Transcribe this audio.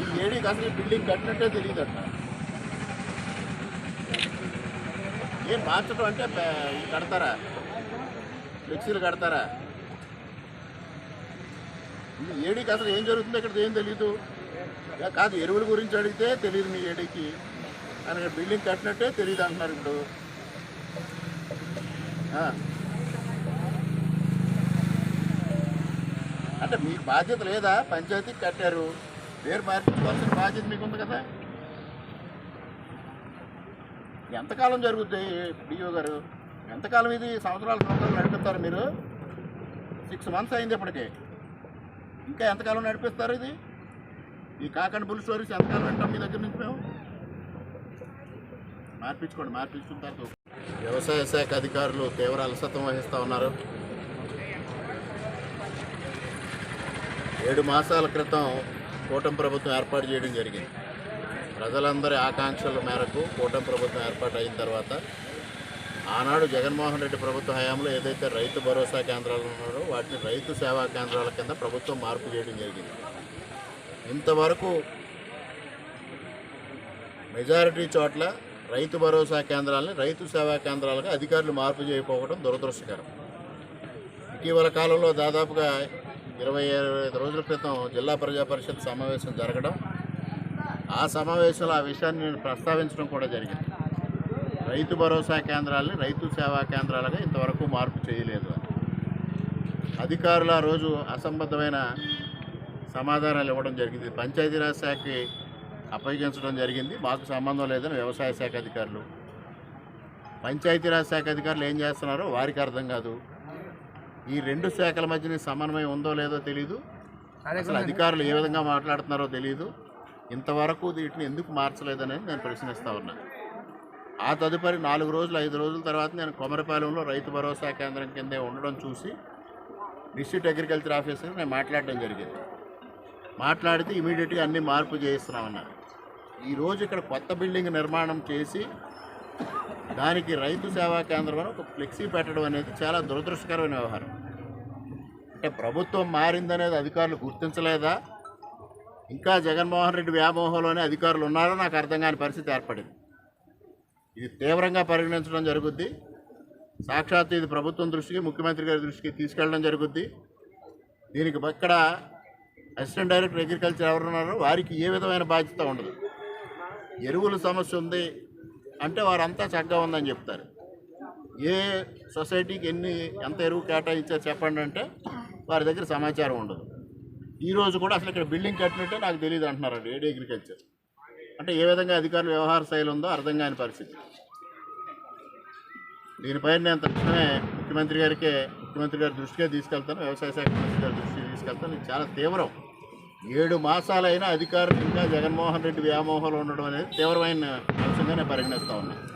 ఈ ఏడీకి అసలు ఈ బిల్డింగ్ కట్టినట్టే తెలియదట. ఏం మార్చడం అంటే కడతారా? ఫ్లెక్సీలు కడతారా? మీ ఏడీకి అసలు ఏం జరుగుతుందో ఇక్కడ ఏం తెలియదు కాదు ఎరువుల గురించి అడిగితే తెలియదు మీ ఏడీకి. కానీ బిల్డింగ్ కట్టినట్టే తెలియదు అంటున్నారు ఇప్పుడు. అంటే మీకు బాధ్యత లేదా? పంచాయతీకి కట్టారు. పేరు మార్పించుకోవాల్సిన బాధ్యత మీకు ఉంది కదా. ఎంతకాలం జరుగుతాయి డిఓ గారు? ఎంతకాలం ఇది? సంవత్సరాల సంవత్సరాలు నడిపిస్తారు మీరు? సిక్స్ మంత్స్ అయింది ఇప్పటికే. ఇంకా ఎంతకాలం నడిపిస్తారు ఇది? ఈ కాకండ బుల్ స్టోరీస్ ఎంతకాలం వింటాం మీ దగ్గర నుంచి మేము? మార్పించుకోండి మార్పించుకున్న తర్వాత వ్యవసాయ శాఖ అధికారులు తీవ్ర అలసత్వం వహిస్తూ ఉన్నారు. ఏడు మాసాల క్రితం కూటమి ప్రభుత్వం ఏర్పాటు చేయడం జరిగింది. ప్రజలందరి ఆకాంక్షల మేరకు కూటమి ప్రభుత్వం ఏర్పాటు అయిన తర్వాత ఆనాడు జగన్మోహన్ రెడ్డి ప్రభుత్వ హయాంలో ఏదైతే రైతు భరోసా కేంద్రాలు ఉన్నారో వాటిని రైతు సేవా కేంద్రాల కింద ప్రభుత్వం మార్పు చేయడం జరిగింది. ఇంతవరకు మెజారిటీ చోట్ల రైతు భరోసా కేంద్రాలని రైతు సేవా కేంద్రాలుగా అధికారులు మార్పు చేయకపోవడం దురదృష్టకరం. ఇటీవల కాలంలో దాదాపుగా ఇరవై ఐదు రోజుల క్రితం జిల్లా ప్రజా పరిషత్ సమావేశం జరగడం ఆ సమావేశంలో ఆ విషయాన్ని నేను ప్రస్తావించడం కూడా జరిగింది. రైతు భరోసా కేంద్రాలని రైతు సేవా కేంద్రాలుగా ఇంతవరకు మార్పు చేయలేదు. అధికారులు ఆ రోజు అసంబద్ధమైన సమాధానాలు ఇవ్వడం జరిగింది. పంచాయతీరాజ్ శాఖకి అప్పగించడం జరిగింది. మాకు సంబంధం లేదని వ్యవసాయ శాఖ అధికారులు పంచాయతీరాజ్ శాఖ అధికారులు ఏం చేస్తున్నారో వారికి అర్థం కాదు. ఈ రెండు శాఖల మధ్యన సమన్వయం ఉందో లేదో తెలియదు అసలు అధికారులు ఏ విధంగా మాట్లాడుతున్నారో తెలియదు ఇంతవరకు వీటిని ఎందుకు మార్చలేదని నేను ప్రశ్నిస్తా ఉన్నా. ఆ తదుపరి నాలుగు రోజులు ఐదు రోజుల తర్వాత నేను కొమరపాలెంలో రైతు భరోసా కేంద్రం కిందే ఉండడం చూసి డిస్ట్రిక్ట్ అగ్రికల్చర్ ఆఫీసర్ నేను మాట్లాడడం జరిగింది. మాట్లాడితే ఇమీడియట్గా అన్ని మార్పు చేయిస్తున్నామన్నారు ఈరోజు ఇక్కడ కొత్త బిల్డింగ్ నిర్మాణం చేసి దానికి రైతు సేవా కేంద్రం అని ఒక ఫ్లెక్సీ పెట్టడం అనేది చాలా దురదృష్టకరమైన వ్యవహారం. అంటే ప్రభుత్వం మారిందనేది అధికారులు గుర్తించలేదా? ఇంకా జగన్మోహన్ రెడ్డి వ్యామోహంలోనే అధికారులు ఉన్నారో? నాకు అర్థం కాని పరిస్థితి ఏర్పడింది. ఇది తీవ్రంగా పరిగణించడం జరుగుద్ది. సాక్షాత్తు ఇది ప్రభుత్వం దృష్టికి ముఖ్యమంత్రి గారి దృష్టికి తీసుకెళ్ళడం జరుగుద్ది. దీనికి ఇక్కడ అసిస్టెంట్ డైరెక్టర్ అగ్రికల్చర్ ఎవరున్నారో వారికి ఏ విధమైన బాధ్యత ఉండదు. ఎరువుల సమస్య ఉంది. అంటే వారంతా చక్కగా ఉందని చెప్తారు. ఏ సొసైటీకి ఎన్ని ఎంత ఎరువు కేటాయించారు చెప్పండి అంటే వారి దగ్గర సమాచారం ఉండదు. ఈరోజు కూడా అసలు ఇక్కడ బిల్డింగ్ కట్టినట్టే నాకు తెలియదు అంటున్నారు ఏడీ అగ్రికల్చర్. అంటే ఏ విధంగా అధికారుల వ్యవహార శైలి ఉందో అర్థం కాని పరిస్థితి. దీనిపైన నేను తక్షణమే ముఖ్యమంత్రి గారికి ముఖ్యమంత్రి గారి దృష్టిగా తీసుకెళ్తాను వ్యవసాయ శాఖ మంత్రి గారి దృష్టికి తీసుకెళ్తాను. ఇది చాలా తీవ్రం. ఏడు మాసాలైనా అధికారులు ఇంకా జగన్మోహన్ రెడ్డి వ్యామోహంలో ఉండడం అనేది తీవ్రమైన అంశంగా నేను పరిగణిస్తా ఉన్నాను